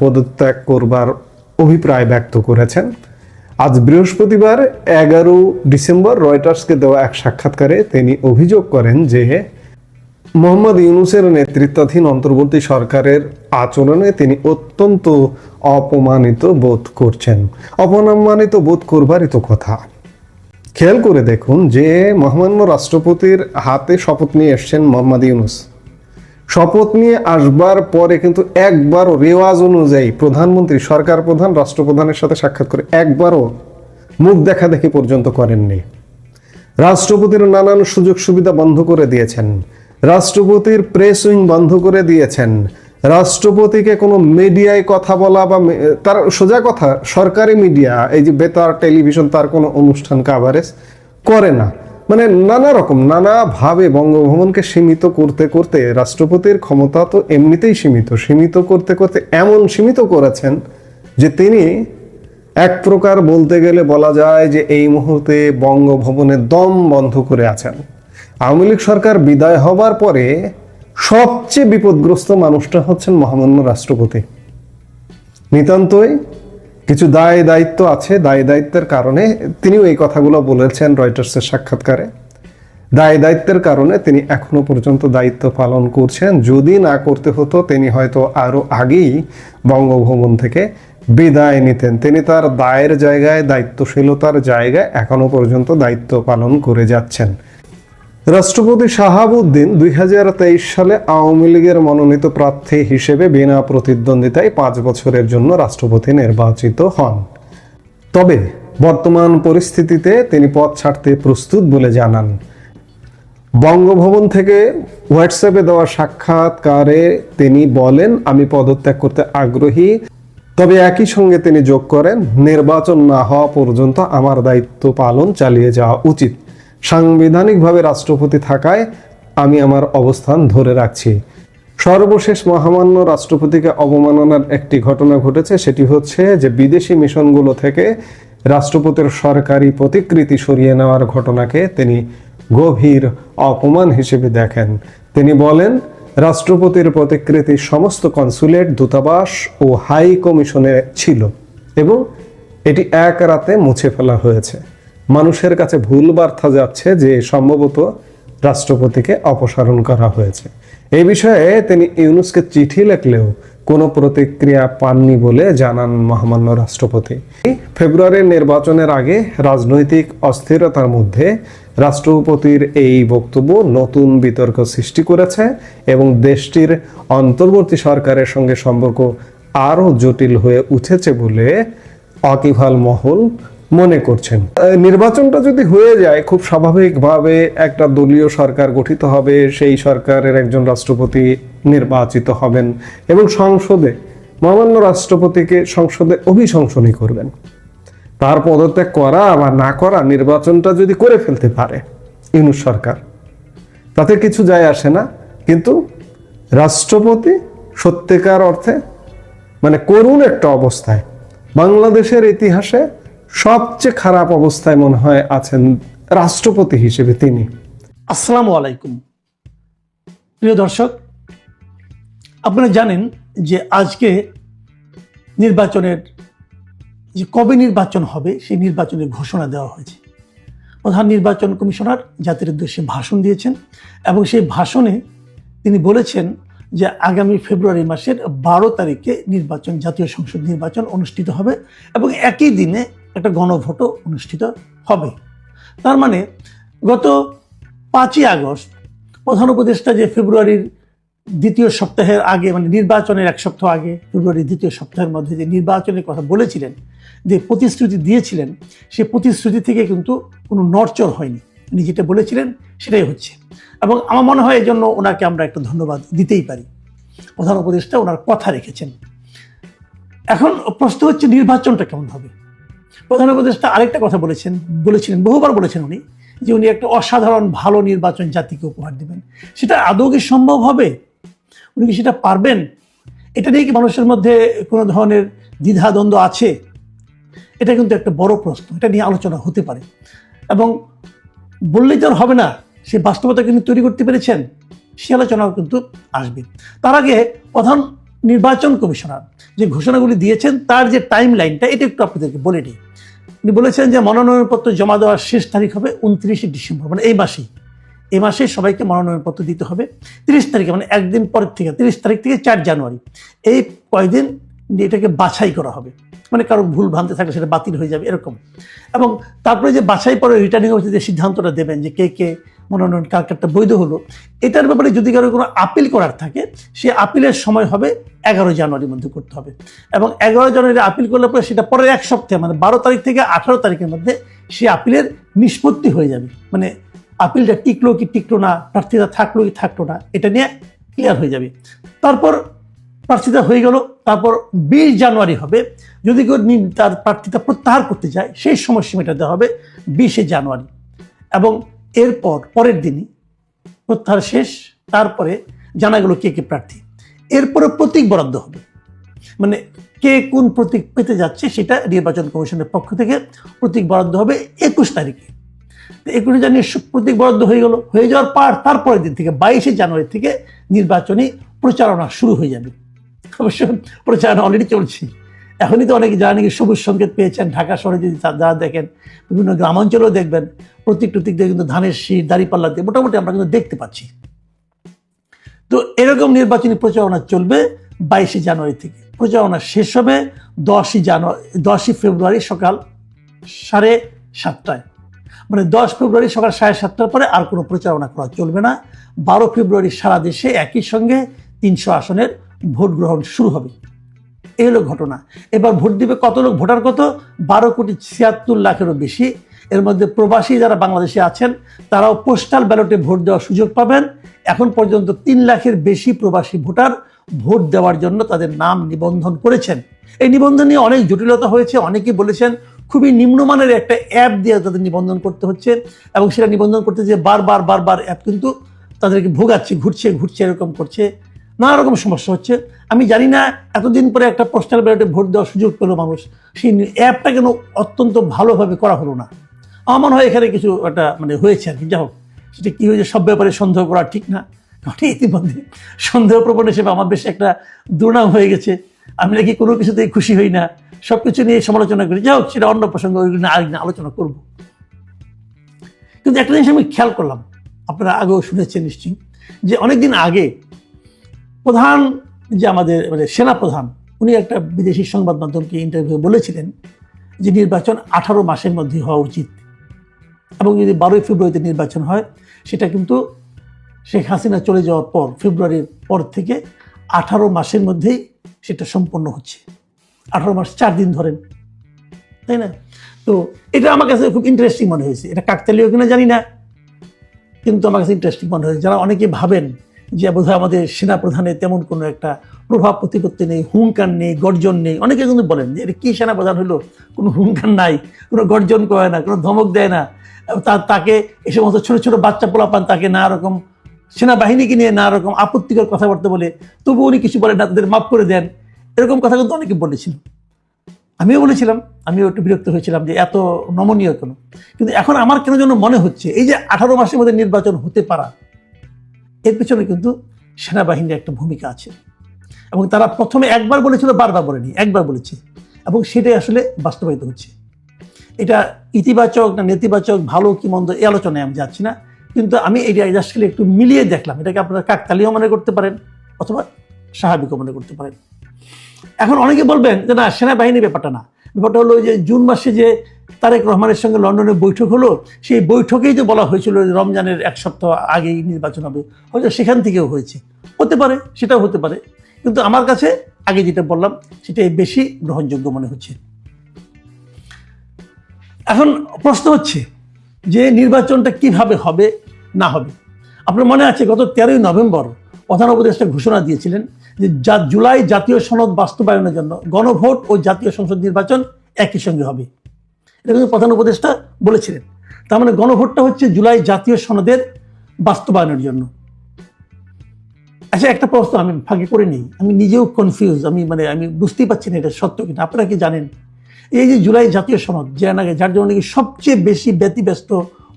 পদত্যাগ করবার অভিপ্রায় ব্যক্ত করেছেন। আজ বৃহস্পতিবার, এগারো ডিসেম্বর রয়টার্সকে দেওয়া এক সাক্ষাৎকারে তিনি অভিযোগ করেন যে মোহাম্মদ ইউনুসের নেতৃত্বাধীন অন্তর্বর্তী সরকারের আচরণে তিনি অত্যন্ত অপমানিত বোধ করছেন। অপমানিত বোধ করবারই তো কথা। খেয়াল করে দেখুন যে মহামান্য রাষ্ট্রপতির হাতে শপথ নিয়ে এসছেন মোহাম্মদ ইউনুস। শপথ নিয়ে আসবার পরে কিন্তু একবারও রেওয়াজ অনুযায়ী প্রধানমন্ত্রী, সরকার প্রধান, রাষ্ট্রপ্রধানের সাথে সাক্ষাৎ করে একবারও মুখ দেখা দেখি পর্যন্ত করেননি। রাষ্ট্রপতির নানান সুযোগ সুবিধা বন্ধ করে দিয়েছেন। রাষ্ট্রপতির প্রেস উইং বন্ধ করে দিয়েছেন। রাষ্ট্রপতিকে কোনো মিডিয়ায় কথা বলা বা তার সোজা কথা, সরকারি মিডিয়া, এই যে বেতার, টেলিভিশন, তার কোনো অনুষ্ঠান কাভারেজ করে না। মানে নানা রকম নানাভাবে বঙ্গভবনকে সীমিত করতে করতে রাষ্ট্রপতির ক্ষমতা তো এমনিতেই সীমিত সীমিত করতে করতে এমন সীমিত করেছেন যে তিনি এক প্রকার বলতে গেলে বলা যায় যে এই মুহূর্তে বঙ্গভবনে দম বন্ধ করে আছেন। আওয়ামী লীগ সরকার বিদায় হবার পরে সবচেয়ে বিপদগ্রস্ত মানুষটা হচ্ছেন মহামান্য রাষ্ট্রপতি। নিতান্তই কিছু দায় দায়িত্ব আছে, দায় দায়িত্বের কারণে তিনিও এই কথাগুলো বলেছেন রয়টার্সের সাক্ষাৎকারে। দায় দায়িত্বের কারণে তিনি এখনও পর্যন্ত দায়িত্ব পালন করছেন। যদি না করতে হতো, তিনি হয়তো আরও আগেই বঙ্গভবন থেকে বিদায় নিতেন। তিনি তার দায়ের জায়গায়, দায়িত্বশীলতার জায়গায় এখনও পর্যন্ত দায়িত্ব পালন করে যাচ্ছেন। রাষ্ট্রপতি শাহাবুদ্দিন দুই হাজার তেইশ সালে আওয়ামী লীগের মনোনীত প্রার্থী হিসেবে বিনা প্রতিদ্বন্দ্বিতায় পাঁচ বছরের জন্য রাষ্ট্রপতি নির্বাচিত হন। তবে বর্তমান পরিস্থিতিতে তিনি পদ ছাড়তে প্রস্তুত বলে জানান। বঙ্গভবন থেকে হোয়াটসঅ্যাপে দেওয়া সাক্ষাৎকারে তিনি বলেন, আমি পদত্যাগ করতে আগ্রহী, তবে একই সঙ্গে তিনি যোগ করেন, নির্বাচন না হওয়া পর্যন্ত আমার দায়িত্ব পালন চালিয়ে যাওয়া উচিত। সাংবিধানিকভাবে রাষ্ট্রপতি থাকায় আমি আমার অবস্থান ধরে রাখছি। সর্বশেষ মহামান্য রাষ্ট্রপতিকে অবমাননার একটি ঘটনা ঘটেছে, সেটি হচ্ছে যে বিদেশি মিশনগুলো থেকে রাষ্ট্রপতির সরকারি প্রতিকৃতি সরিয়ে নেওয়ার ঘটনাকে তিনি গভীর অপমান হিসেবে দেখেন। তিনি বলেন, রাষ্ট্রপতির প্রতিকৃতি সমস্ত কনসুলেট, দূতাবাস ও হাই কমিশনে ছিল এবং এটি এক রাতে মুছে ফেলা হয়েছে। মানুষের কাছে ভুল বার্তা যাচ্ছে যে সম্ভবত রাষ্ট্রপতিকে অপসারণ করা হয়েছে। এই বিষয়ে তিনি ইউনুসকে চিঠি লেখলেও কোনো প্রতিক্রিয়া পাননি বলে জানান মহামান্য রাষ্ট্রপতি। ফেব্রুয়ারির নির্বাচনের আগে রাজনৈতিক অস্থিরতার মধ্যে রাষ্ট্রপতির এই বক্তব্য নতুন বিতর্ক সৃষ্টি করেছে এবং দেশটির অন্তর্বর্তী সরকারের সঙ্গে সম্পর্ক আরও জটিল হয়ে উঠেছে বলে অকিভাল মহল মনে করছেন? নির্বাচনটা যদি হয়ে যায়, খুব স্বাভাবিকভাবে একটা দলীয় সরকার গঠিত হবে, সেই সরকারের একজন রাষ্ট্রপতি নির্বাচিত হবেন এবং সংসদে, মহামান্য রাষ্ট্রপতিকে সংসদে অভিশংসনী করবেন। তার পদত্যাগ করা বা না করা নির্বাচনটা যদি করে ফেলতে পারে ইউনুস সরকার, তাতে কিছু যায় আসে না। কিন্তু রাষ্ট্রপতি সত্যিকার অর্থে মানে করুণ একটা অবস্থায় বাংলাদেশের ইতিহাসে সবচেয়ে খারাপ অবস্থায় মনে হয় আছেন রাষ্ট্রপতি হিসেবে তিনি। আসসালামু আলাইকুম। প্রিয় দর্শক, আপনারা জানেন যে আজকে নির্বাচনের যে কবে নির্বাচন হবে, সেই নির্বাচনের ঘোষণা দেওয়া হয়েছে। প্রধান নির্বাচন কমিশনার জাতির উদ্দেশ্যে ভাষণ দিয়েছেন এবং সেই ভাষণে তিনি বলেছেন যে আগামী ফেব্রুয়ারি মাসের বারো তারিখে নির্বাচন, জাতীয় সংসদ নির্বাচন অনুষ্ঠিত হবে এবং একই দিনে একটা গণভোটও অনুষ্ঠিত হবে। তার মানে গত পাঁচই আগস্ট প্রধান উপদেষ্টা যে ফেব্রুয়ারির দ্বিতীয় সপ্তাহের আগে মানে নির্বাচনের এক সপ্তাহ আগে, ফেব্রুয়ারির দ্বিতীয় সপ্তাহের মধ্যে যে নির্বাচনের কথা বলেছিলেন, যে প্রতিশ্রুতি দিয়েছিলেন, সে প্রতিশ্রুতি থেকে কিন্তু কোনো নড়চড় হয়নি। উনি যেটা বলেছিলেন সেটাই হচ্ছে। এবং আমার মনে হয় এই জন্য ওনাকে আমরা একটা ধন্যবাদ দিতেই পারি। প্রধান উপদেষ্টা ওনার কথা রেখেছেন। এখন প্রশ্ন হচ্ছে নির্বাচনটা কেমন হবে? প্রধান উপদেষ্টা আরেকটা কথা বলেছেন, বলেছিলেন, বহুবার বলেছেন উনি, যে উনি একটা অসাধারণ, ভালো নির্বাচন জাতিকে উপহার দেবেন। সেটা আদৌ কি সম্ভব হবে? উনি কি সেটা পারবেন? এটা নিয়ে কি মানুষের মধ্যে কোনো ধরনের দ্বিধাদ্বন্দ্ব আছে? এটা কিন্তু একটা বড় প্রশ্ন, এটা নিয়ে আলোচনা হতে পারে। এবং বললেই তো হবে না, সে বাস্তবতা কিন্তু তৈরি করতে পেরেছেন, সে আলোচনাও কিন্তু আসবে। তার আগে প্রধান নির্বাচন কমিশনার যে ঘোষণাগুলি দিয়েছেন, তার যে টাইম লাইনটা এটা একটু আপনাদেরকে বলে নিই উনি বলেছেন যে মনোনয়নপত্র জমা দেওয়ার শেষ তারিখ হবে উনত্রিশে ডিসেম্বর মানে এই মাসেই। এই মাসে সবাইকে মনোনয়নপত্র দিতে হবে। তিরিশ তারিখে মানে একদিন পরের থেকে, তিরিশ তারিখ থেকে চার জানুয়ারি। এই কয়দিন এটাকে বাছাই করা হবে। মানে কারও ভুল ভ্রান্তি থাকলে সেটা বাতিল হয়ে যাবে, এরকম। এবং তারপরে যে বাছাই পরে রিটার্নিং অফিসে যে সিদ্ধান্তটা দেবেন যে কে কে মনোনয়ন কার কারটা বৈধ হলো। এটার ব্যাপারে যদি কারও কোনো আপিল করার থাকে, সে আপিলের সময় হবে এগারো জানুয়ারির মধ্যে করতে হবে। এবং এগারো জানুয়ারি আপিল করলে পরে সেটা পরের এক সপ্তাহে মানে বারো তারিখ থেকে আঠারো তারিখের মধ্যে সে আপিলের নিষ্পত্তি হয়ে যাবে। মানে আপিলটা টিকলো কি টিকলো না, প্রার্থীরা থাকল কি থাকল না, এটা নিয়ে ক্লিয়ার হয়ে যাবে। তারপর প্রার্থিতা হয়ে গেল, তারপর বিশ জানুয়ারি হবে। যদি কেউ তার প্রার্থিতা প্রত্যাহার করতে চায়, সেই সময়সীমাটা দেওয়া হবে বিশে জানুয়ারি। এবং এরপর পরের দিনই প্রত্যাহার শেষ, তারপরে জানা গেল কে কে প্রার্থী। এরপরে প্রতীক বরাদ্দ হবে। মানে কে কোন প্রতীক পেতে যাচ্ছে সেটা নির্বাচন কমিশনের পক্ষ থেকে প্রতীক বরাদ্দ হবে একুশ তারিখে। একুশে জানুয়ারি প্রতীক বরাদ্দ হয়ে গেল, হয়ে যাওয়ার পর তারপরের দিন থেকে বাইশে জানুয়ারি থেকে নির্বাচনী প্রচারণা শুরু হয়ে যাবে। অবশ্য প্রচারণা অলরেডি চলছে। এখনই তো অনেকে যারা নাকি সবুজ সংকেত পেয়েছেন। ঢাকা শহরে যদি যারা দেখেন, বিভিন্ন গ্রামাঞ্চলেও দেখবেন, প্রতীক টতীক দিয়ে কিন্তু ধানের শীত দাঁড়িপাল্লা দিয়ে মোটামুটি আমরা কিন্তু দেখতে পাচ্ছি। তো এরকম নির্বাচনী প্রচারণা চলবে বাইশে জানুয়ারি থেকে। প্রচারণা শেষ হবে দশই জানুয়ারি দশই ফেব্রুয়ারি সকাল সাড়ে সাতটায়। মানে দশ ফেব্রুয়ারি সকাল সাড়ে সাতটার পরে আর কোনো প্রচারণা করা চলবে না। বারো ফেব্রুয়ারি সারা দেশে একই সঙ্গে তিনশো আসনের ভোট গ্রহণ শুরু হবে। এই হলো ঘটনা। এবার ভোট দিবে কত লোক? ভোটার কত? বারো কোটি ছিয়াত্তর লাখেরও বেশি। এর মধ্যে প্রবাসী যারা বাংলাদেশে আছেন, তারাও পোস্টাল ব্যালটে ভোট দেওয়ার সুযোগ পাবেন। এখন পর্যন্ত তিন লাখের বেশি প্রবাসী ভোটার ভোট দেওয়ার জন্য তাদের নাম নিবন্ধন করেছেন। এই নিবন্ধন নিয়ে অনেক জটিলতা হয়েছে। অনেকেই বলেছেন, খুবই নিম্নমানের একটা অ্যাপ দিয়ে তাদের নিবন্ধন করতে হচ্ছে এবং সেটা নিবন্ধন করতে যে বারবার বারবার অ্যাপ কিন্তু তাদেরকে ভোগাচ্ছে, ঘুরছে ঘুরছে, এরকম করছে। নানা রকম সমস্যা হচ্ছে। আমি জানি না, এতদিন পরে একটা পোস্টাল ব্যালটে ভোট দেওয়ার সুযোগ পেল মানুষ। সেই অ্যাপটা কেন অত্যন্ত ভালোভাবে করা হলো না? আমার মনে হয় এখানে কিছু একটা মানে হয়েছে আর কি। যা হোক, সেটা কী হয়েছে সব ব্যাপারে সন্দেহ করা ঠিক না। কারণ ইতিমধ্যে সন্দেহ প্রবণ হিসেবে আমার বেশ একটা দুর্নাম হয়ে গেছে। আমি নাকি কোনো কিছুতেই খুশি হই না। সব কিছু নিয়ে সমালোচনা করি। যাই হোক, সেটা অন্য প্রসঙ্গ নিয়ে আলোচনা করব। কিন্তু একটা জিনিস আমি খেয়াল করলাম। আপনারা আগেও শুনেছেন নিশ্চয়ই, যে অনেকদিন আগে প্রধান যে আমাদের মানে সেনাপ্রধান উনি একটা বিদেশি সংবাদ মাধ্যমকে ইন্টারভিউ বলেছিলেন যে নির্বাচন আঠারো মাসের মধ্যে হওয়া উচিত। এবং যদি বারোই ফেব্রুয়ারিতে নির্বাচন হয়, সেটা কিন্তু শেখ হাসিনা চলে যাওয়ার পর, ফেব্রুয়ারির পর থেকে আঠারো মাসের মধ্যেই সেটা সম্পন্ন হচ্ছে। আঠারো মাস চার দিন ধরেন, তাই না? তো এটা আমার কাছে খুব ইন্টারেস্টিং মনে হয়েছে। এটা কাকতালীয় কিনা জানি না, কিন্তু আমার কাছে ইন্টারেস্টিং মনে হয়েছে। যারা অনেকে ভাবেন যে বোধহয় আমাদের সেনাপ্রধানের তেমন কোনো একটা প্রভাব প্রতিপত্তি নেই, হুঙ্কার নেই, গর্জন নেই। অনেকে কিন্তু বলেন যে কী সেনাপ্রধান হলো? কোনো হুঙ্কার নাই, কোনো গর্জন করে না, কোনো ধমক দেয় না। তা- তাকে এই সমস্ত ছোটো ছোটো বাচ্চা পোলাপান তাকে না রকম সেনাবাহিনীকে নিয়ে না রকম আপত্তিকর কথাবার্তা বলে তবু উনি কিছু বলেন না, তাদের মাফ করে দেন। এরকম কথা কিন্তু অনেকে বলেছিল। আমিও বলেছিলাম, আমিও একটু বিরক্ত হয়েছিলাম যে, এত নমনীয় কেন? কিন্তু এখন আমার কেন যেন মনে হচ্ছে, এই যে আঠারো মাসের মধ্যে নির্বাচন হতে পারা এর পেছনে কিন্তু সেনাবাহিনীর একটা ভূমিকা আছে। এবং তারা প্রথমে একবার বলেছিল, বারবার বলেনি, একবার বলেছে। এবং সেটাই আসলে বাস্তবায়িত হচ্ছে। এটা ইতিবাচক না নেতিবাচক, ভালো কি মন্দ, এই আলোচনায় আমি যাচ্ছি না। কিন্তু আমি এটা জাস্ট খালি একটু মিলিয়ে দেখলাম। এটাকে আপনারা কাকতালিও মনে করতে পারেন অথবা স্বাভাবিকও মনে করতে পারেন। এখন অনেকে বলবেন যে, না, সেনাবাহিনীর ব্যাপারটা না। ব্যাপারটা হলো যে জুন মাসে যে তারেক রহমানের সঙ্গে লন্ডনে বৈঠক হলো, সেই বৈঠকেই তো বলা হয়েছিল রমজানের এক সপ্তাহ আগেই নির্বাচন হবে। হয়তো সেখান থেকেও হয়েছে। হতে পারে, সেটাও হতে পারে। কিন্তু আমার কাছে আগে যেটা বললাম, সেটাই বেশি গ্রহণযোগ্য মনে হচ্ছে। এখন প্রশ্ন হচ্ছে যে নির্বাচনটা কীভাবে হবে, না হবে? আপনার মনে আছে গত তেরোই নভেম্বর প্রধান উপদেষ্টা ঘোষণা দিয়েছিলেন জুলাই জাতীয় সনদ বাস্তবায়নের জন্য গণভোট ও জাতীয় সংসদ নির্বাচন একই সঙ্গে হবে। এটা কিন্তু প্রধান উপদেষ্টা বলেছিলেন। তার মানে গণভোটটা হচ্ছে জুলাই জাতীয় সনদের বাস্তবায়নের জন্য। আচ্ছা একটা প্রশ্ন আমি ফাঁকি করে নিই। আমি নিজেও কনফিউজ আমি মানে আমি বুঝতেই পারছি না এটা সত্য কিনা। আপনারা কি জানেন? এই যে জুলাই জাতীয় সনদ, যে নাকি যার জন্য নাকি সবচেয়ে বেশি ব্যতিব্যস্ত,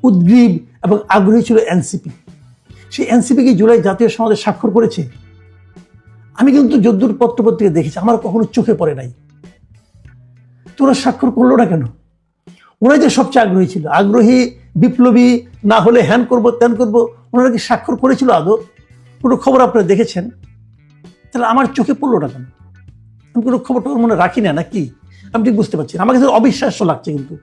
উদ্গ্রীব এবং আগ্রহী ছিল এনসিপি। সেই এনসিপি কি জুলাই জাতীয় সনদে স্বাক্ষর করেছে? আমি কিন্তু যদ্দূর পত্রপত্রিকা দেখেছি, আমার কখনো চোখে পড়ে নাই। তোরা স্বাক্ষর করল না কেন? ওরাই যে সবচেয়ে আগ্রহী ছিল। আগ্রহী, বিপ্লবী, না হলে হ্যান করব, ত্যান করব, ওনারা কি স্বাক্ষর করেছিল আদৌ? কোনো খবর আপনারা দেখেছেন? তাহলে আমার চোখে পড়ল না কেন? আমি কোনো খবর টবর মনে রাখি না না কি আমি ঠিক বুঝতে পারছি না। আমার কাছে অবিশ্বাস্য লাগছে কিন্তু।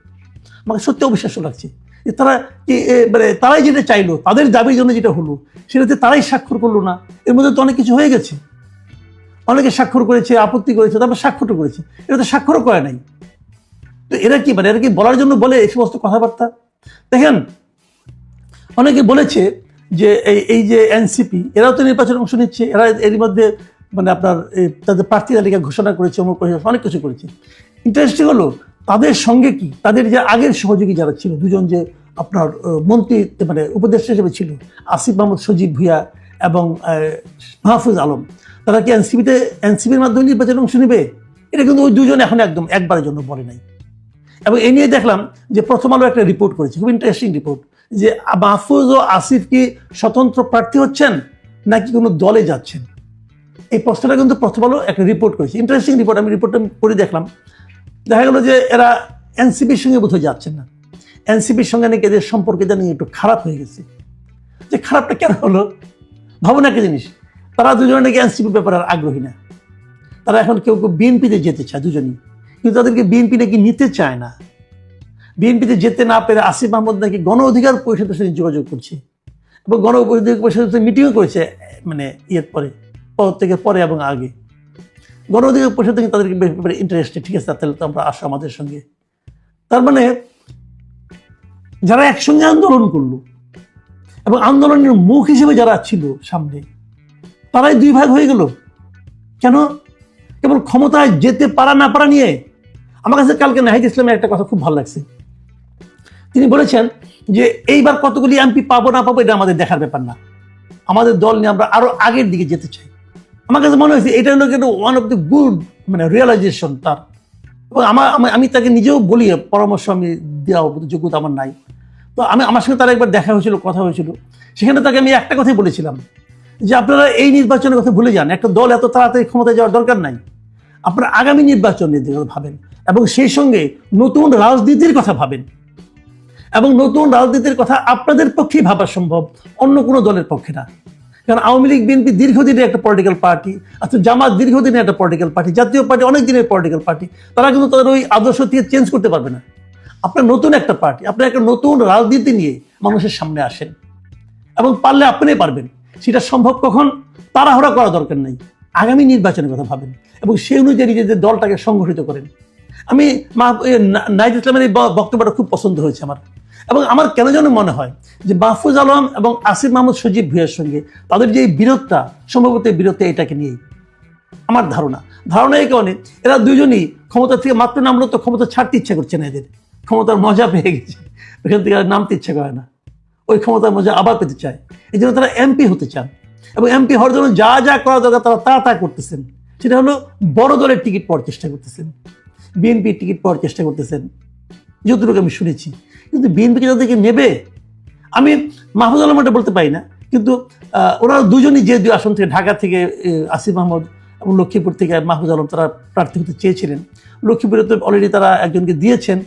আমাকে সত্যি অবিশ্বাস্য লাগছে যে তারা কি মানে তারাই যেটা চাইলো, তাদের দাবির জন্য যেটা হলো, সেটাতে তারাই স্বাক্ষর করল না। এর মধ্যে তো অনেক কিছু হয়ে গেছে। অনেকে স্বাক্ষর করেছে, আপত্তি করেছে, তারপর স্বাক্ষরও করেছে। এটা তো স্বাক্ষরও করে নাই। তো এরা কি মানে এরা কি বলার জন্য বলে এই সমস্ত কথাবার্তা? দেখেন, অনেকে বলেছে যে এই এই যে এনসিপি, এরাও তো নির্বাচনে অংশ নিচ্ছে, এরা এর মধ্যে মানে আপনার তাদের প্রার্থী তালিকা ঘোষণা করেছে, অমুক অনেক কিছু করেছে। ইন্টারেস্টিং হলো, তাদের সঙ্গে কি? তাদের যে আগের সহযোগী যারা ছিল, দুজন যে আপনার মন্ত্রী মানে উপদেষ্টা হিসেবে ছিল, আসিফ মাহমুদ সজীব ভুইয়া এবং মাহফুজ আলম। তারা কি এনসিপিতে এনসিপির মাধ্যমে নির্বাচনে অংশ নেবে? এটা কিন্তু ওই দুজন এখন একদম একবারের জন্য বলে নাই। এবং এ নিয়ে দেখলাম যে প্রথম আলো একটা রিপোর্ট করেছে, খুব ইন্টারেস্টিং রিপোর্ট যে মাহফুজ ও আসিফ কি স্বতন্ত্র প্রার্থী হচ্ছেন নাকি কোনো দলে যাচ্ছেন? এই প্রশ্নটা কিন্তু প্রথম আলো একটা রিপোর্ট করেছে। ইন্টারেস্টিং রিপোর্ট আমি রিপোর্টটা পড়ে দেখলাম। দেখা গেলো যে এরা এনসিপির সঙ্গে বোধহয় যাচ্ছেন না। এনসিপির সঙ্গে নাকি এদের সম্পর্কে জানি একটু খারাপ হয়ে গেছে। যে খারাপটা কেন হলো? ভাবুন একটা জিনিস তারা দুজনে নাকি এনসিপির ব্যাপারে আর আগ্রহী না। তারা এখন কেউ কেউ বিএনপিতে যেতে চায় দুজনই। কিন্তু তাদেরকে বিএনপি নাকি নিতে চায় না। বিএনপিতে যেতে না পেরে আসিফ মাহমুদ নাকি গণ অধিকার পরিষদের সাথে যোগাযোগ করছে এবং গণ অধিকার পরিষদের সাথে মিটিংও করেছে মানে ইয়ের পরে থেকে পরে এবং আগে। গণ অধিকার পরিষদ থেকে তাদেরকে ব্যাপারে ইন্টারেস্টেড ঠিক আছে, তাহলে তো আমরা আসো আমাদের সঙ্গে। তার মানে যারা একসঙ্গে আন্দোলন করল এবং আন্দোলনের মুখ হিসেবে যারা ছিল সামনে তারাই দুই ভাগ হয়ে গেল। কেন? কেবল ক্ষমতায় যেতে পারা না পারা নিয়ে আমার কাছে কালকে নাহিদ ইসলামের একটা কথা খুব ভালো লাগছে। তিনি বলেছেন যে, এইবার কতগুলি এমপি পাবো না পাবো এটা আমাদের দেখার ব্যাপার না। আমাদের দল নিয়ে আমরা আরও আগের দিকে যেতে চাই। আমার কাছে মনে হয়েছে, এটা হলো কিন্তু ওয়ান অফ দ্য গুড মানে রিয়েলাইজেশন তার। এবং আমার, আমি- আমি তাকে নিজেও বলি, পরামর্শ আমি দেওয়া যোগ্যতা আমার নাই। তো আমি, আমার সঙ্গে তার একবার দেখা হয়েছিল, কথা হয়েছিল। সেখানে তাকে আমি একটা কথাই বলেছিলাম। যে আপনারা এই নির্বাচনের কথা ভুলে যান, একটা দল এত তাড়াতাড়ি ক্ষমতায় যাওয়ার দরকার নাই। আপনারা আগামী নির্বাচনের দিকে ভাবেন এবং সেই সঙ্গে নতুন রাজনীতির কথা ভাবেন। এবং নতুন রাজনীতির কথা আপনাদের পক্ষেই ভাবা সম্ভব, অন্য কোনো দলের পক্ষে না। কারণ আওয়ামী লীগ, বিএনপি দীর্ঘদিনের একটা পলিটিক্যাল পার্টি আচ্ছা জামাত দীর্ঘদিনের একটা পলিটিক্যাল পার্টি জাতীয় পার্টি অনেক দিনের পলিটিক্যাল পার্টি তারা কিন্তু তাদের ওই আদর্শ থেকে চেঞ্জ করতে পারবে না। আপনার নতুন একটা পার্টি আপনার একটা নতুন রাজনীতি নিয়ে মানুষের সামনে আসেন। এবং পারলে আপনি পারবেন। সেটা সম্ভব কখন? তাড়াহুড়া করা দরকার নেই। আগামী নির্বাচনের কথা ভাবেন এবং সেই অনুযায়ী নিজেদের দলটাকে সংগঠিত করেন। আমি নাইজ ইসলামের এই বক্তব্যটা খুব পছন্দ হয়েছে আমার। এবং আমার কেন যেন মনে হয় যে মাহফুজ আলম এবং আসিফ মাহমুদ সজীব ভুইয়ার সঙ্গে তাদের যে বিরোধটা সম্ভবত বিরোধটা এটাকে নিয়েই। আমার ধারণা। ধারণা এই কারণে এরা দুজনই ক্ষমতা থেকে মাত্র নামলো তো ক্ষমতা ছাড়তে ইচ্ছা করছে না এদের। ক্ষমতার মজা পেয়ে গেছে। ওখান থেকে নামতে ইচ্ছা করে না। ওই ক্ষমতার মধ্যে আবার পেতে চায়। এই জন্য তারা এমপি হতে চান। এবং এমপি হওয়ার জন্য যা যা করা দরকার তারা তা তা করতেছেন। সেটা হলো বড় দলের টিকিট পাওয়ার চেষ্টা করতেছেন। বিএনপির টিকিট পাওয়ার চেষ্টা করতেছেন। যতটুকু আমি শুনেছি। কিন্তু বিএনপি তাদেরকে নেবে, আমি মাহফুজ আলমটা বলতে পারি না। কিন্তু ওনারা দুজনই যে দুই আসন থেকে ঢাকা থেকে আসিফ মাহমুদ এবং লক্ষ্মীপুর থেকে মাহফুজ আলম তারা প্রার্থী হতে চেয়েছিলেন। লক্ষ্মীপুরে তো অলরেডি তারা একজনকে দিয়েছেন।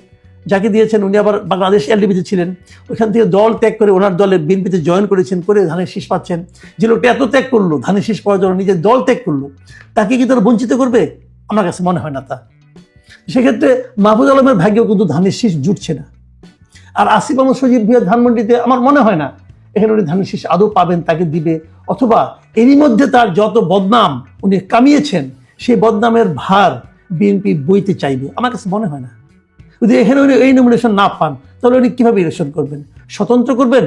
যাকে দিয়েছেন উনি আবার বাংলাদেশ এলডিবিতে ছিলেন। ওইখান থেকে দল ত্যাগ করে ওনার দলে বিএনপিতে জয়েন করেছেন, করে ধানের শীষ পাচ্ছেন। যে লোকটা এত ত্যাগ করল, ধানের শীষ পাওয়ার জন্য নিজের দল ত্যাগ করল, তাকে কি তারা বঞ্চিত করবে? আমার কাছে মনে হয় না তা। সেক্ষেত্রে মাহফুজ আলমের ভাগ্যেও কিন্তু ধানের শীষ জুটছে না। আর আসিফ আহমদ সজীব ভুইয়া ধানমন্ডিতে আমার মনে হয় না, এখানে উনি ধানের শীষ আদৌ পাবেন, তাকে দিবে। অথবা এরই মধ্যে তার যত বদনাম উনি কামিয়েছেন, সেই বদনামের ভার বিএনপি বইতে চাইবে, আমার কাছে মনে হয় না। যদি এখানে উনি এই নমিনেশন না পান, তাহলে উনি কীভাবে ইলেকশন করবেন? স্বতন্ত্র করবেন?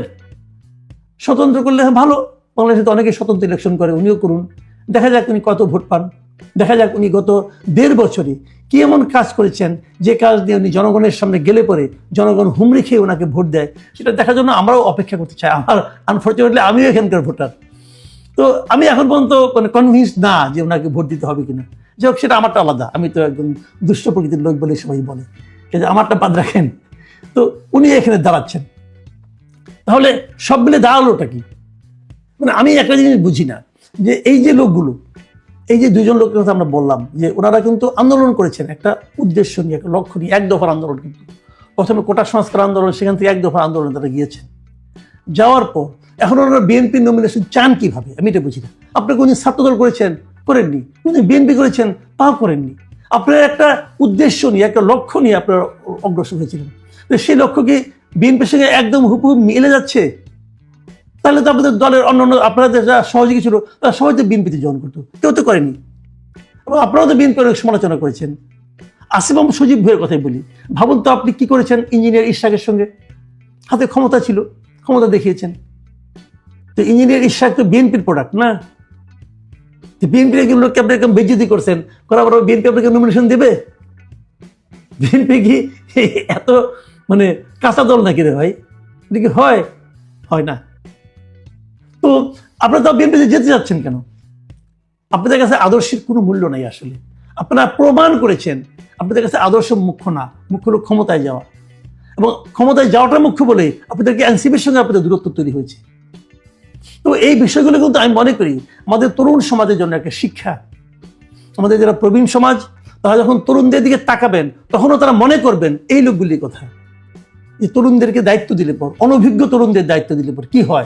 স্বতন্ত্র করলে ভালো, বাংলাদেশে তো অনেকে স্বতন্ত্র ইলেকশন করে, উনিও করুন। দেখা যাক উনি কত ভোট পান। দেখা যাক উনি গত দেড় বছরে কি এমন কাজ করেছেন, যে কাজ দিয়ে উনি জনগণের সামনে গেলে পরে জনগণ হুমড়ি খেয়ে ওনাকে ভোট দেয়। সেটা দেখার জন্য আমরাও অপেক্ষা করতে চাই। আমার আনফর্চুনেটলি আমিও এখানকার ভোটার। তো আমি এখন পর্যন্ত মানে কনভিন্স না যে ওনাকে ভোট দিতে হবে কিনা। যাই হোক, সেটা আমারটা আলাদা। আমি তো একদম দুষ্ট প্রকৃতির লোক বলে সবাই বলে। কিন্তু আমারটা বাদ রাখেন। তো উনি এখানে দাঁড়াচ্ছেন। তাহলে সব মিলে দাঁড়ালোটা কি? মানে আমি একটা জিনিস বুঝি না, যে এই যে লোকগুলো, এই যে দুজন লোকের কথা আমরা বললাম, যে ওনারা কিন্তু আন্দোলন করেছেন, একটা উদ্দেশ্য নিয়ে, একটা লক্ষ্য নিয়ে, এক দফার আন্দোলন কিন্তু। প্রথমে কোটা সংস্কার আন্দোলন, সেখান থেকে এক দফার আন্দোলন তারা গিয়েছেন। যাওয়ার পর, এখন ওনারা বিএনপি নমিনেশন চান কীভাবে? আমি এটা বুঝি না। আপনি কোনদিন ছাত্রদল করেছেন? করেননি। উনি বিএনপি করেছেন? তাও করেননি। আপনার একটা উদ্দেশ্য নিয়ে, একটা লক্ষ্য নিয়ে আপনার অগ্রসর হয়েছিলেন। তো সেই লক্ষ্য কি বিএনপির সঙ্গে একদম হুবহু মিলে যাচ্ছে? তাহলে তো আপনাদের দলের অন্য অন্য আপনাদের যারা সহযোগী ছিল, তারা সবাই তো বিএনপিতে জয়েন করতো। কেউ তো করেনি। এবং আপনারাও তো বিএনপি অনেক সমালোচনা করেছেন। আসিফ আহমদ সজীব ভুয়ের কথাই বলি। ভাবুন তো আপনি কি করেছেন ইঞ্জিনিয়ার ইশাকের সঙ্গে? হাতে ক্ষমতা ছিল, ক্ষমতা দেখিয়েছেন। তো ইঞ্জিনিয়ার ইশাক তো বিএনপির প্রোডাক্ট না? একজন লোককে আপনি এরকম বেজ্জতি করছেন করার পর বিএনপি আপনাকে নমিনেশন দেবে? বিএনপি কি এত মানে কাঁচা দল নাকি রে ভাই? এটা কি হয়? হয় না। তো আপনারা তো বিএনপিতে যেতে যাচ্ছেন কেন? আপনাদের কাছে আদর্শের কোনো মূল্য নাই আসলে। আপনারা প্রমাণ করেছেন, আপনাদের কাছে আদর্শ মুখ্য না, মুখ্য হলো ক্ষমতায় যাওয়া। এবং ক্ষমতায় যাওয়াটা মুখ্য বলে আপনাদেরকে এনসিপির সঙ্গে আপনাদের দূরত্ব তৈরি হয়েছে। তো এই বিষয়গুলো কিন্তু আমি মনে করি আমাদের তরুণ সমাজের জন্য একটা শিক্ষা। আমাদের যারা প্রবীণ সমাজ, তারা যখন তরুণদের দিকে তাকাবেন, তখনও তারা মনে করবেন এই লোকগুলির কথা। যে তরুণদেরকে দায়িত্ব দিলে পর, অনভিজ্ঞ তরুণদের দায়িত্ব দিলে পর কি হয়?